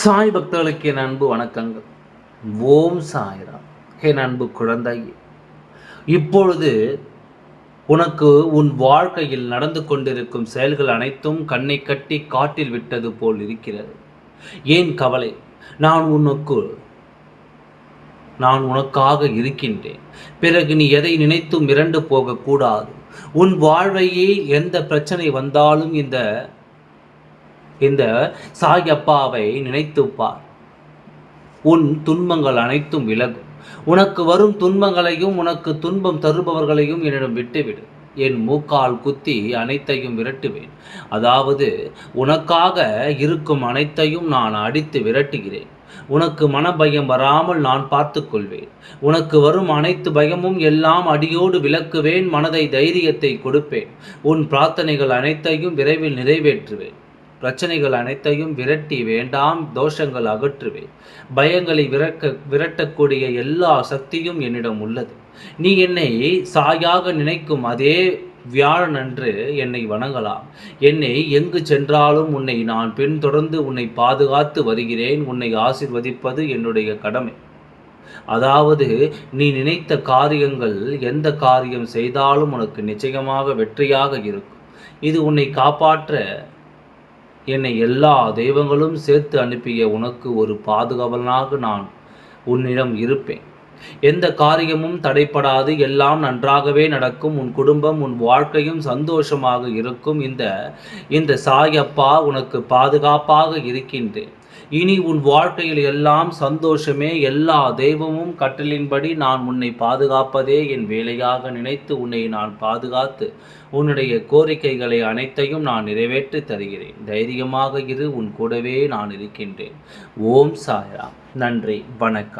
சாய் பக்தர்களுக்கு என் அன்பு வணக்கங்கள். ஓம் சாய்ராம். என் அன்பு குழந்தையே இப்பொழுது உனக்கு உன் வாழ்க்கையில் நடந்து கொண்டிருக்கும் செயல்கள் அனைத்தும் கண்ணை கட்டி காட்டில் விட்டது போல் இருக்கிறது. ஏன் கவலை? நான் உனக்கு நான் உனக்காக இருக்கின்றேன். பிறகு நீ எதை நினைத்தும் மிரண்டு போகக்கூடாது. உன் வாழ்வையே எந்த பிரச்சனை வந்தாலும் இந்த இந்த சாயப்பாவை நினைத்துப்பார். உன் துன்பங்கள் அனைத்தும் விலகும். உனக்கு வரும் துன்பங்களையும் உனக்கு துன்பம் தருபவர்களையும் என்னிடம் விட்டுவிடு. என் மூக்கால் குத்தி அனைத்தையும் விரட்டுவேன். அதாவது உனக்காக இருக்கும் அனைத்தையும் நான் அடித்து விரட்டுகிறேன். உனக்கு மனபயம் வராமல் நான் பார்த்துக்கொள்வேன். உனக்கு வரும் அனைத்து பயமும் எல்லாம் அடியோடு விளக்குவேன். மனதை தைரியத்தை கொடுப்பேன். உன் பிரார்த்தனைகள் அனைத்தையும் விரைவில் நிறைவேற்றுவேன். பிரச்சனைகள் அனைத்தையும் விரட்டி வேண்டாம் தோஷங்கள் அகற்றுவேன் பயங்களை விரக்க விரட்டக்கூடிய எல்லா சக்தியும் என்னிடம் உள்ளது. நீ என்னை சாயாக நினைக்கும் அதே வியாழன் அன்று என்னை வணங்கலாம். என்னை எங்கு சென்றாலும் உன்னை நான் பின்தொடர்ந்து உன்னை பாதுகாத்து வருகிறேன். உன்னை ஆசிர்வதிப்பது என்னுடைய கடமை. அதாவது நீ நினைத்த காரியங்கள் எந்த காரியம் செய்தாலும் உனக்கு நிச்சயமாக வெற்றியாக இருக்கும். இது உன்னை காப்பாற்ற என்னை எல்லா தெய்வங்களும் சேர்த்து அனுப்பிய உனக்கு ஒரு பாதுகாவலனாக நான் உன்னிடம் இருப்பேன். எந்த காரியமும் தடைப்படாது எல்லாம் நன்றாகவே நடக்கும். உன் குடும்பம் உன் வாழ்க்கையும் சந்தோஷமாக இருக்கும். இந்த இந்த சாயப்பா உனக்கு பாதுகாப்பாக இருக்கின்றேன். இனி உன் வாழ்க்கையில் எல்லாம் சந்தோஷமே எல்லா தெய்வமும் கட்டளின்படி நான் உன்னை பாதுகாப்பதே என் வேலையாக நினைத்து உன்னை நான் பாதுகாத்து உன்னுடைய கோரிக்கைகளை அனைத்தையும் நான் நிறைவேற்றி தருகிறேன். தைரியமாக இரு உன் கூடவே நான் இருக்கின்றேன். ஓம் சாய்ராம். நன்றி. வணக்கம்.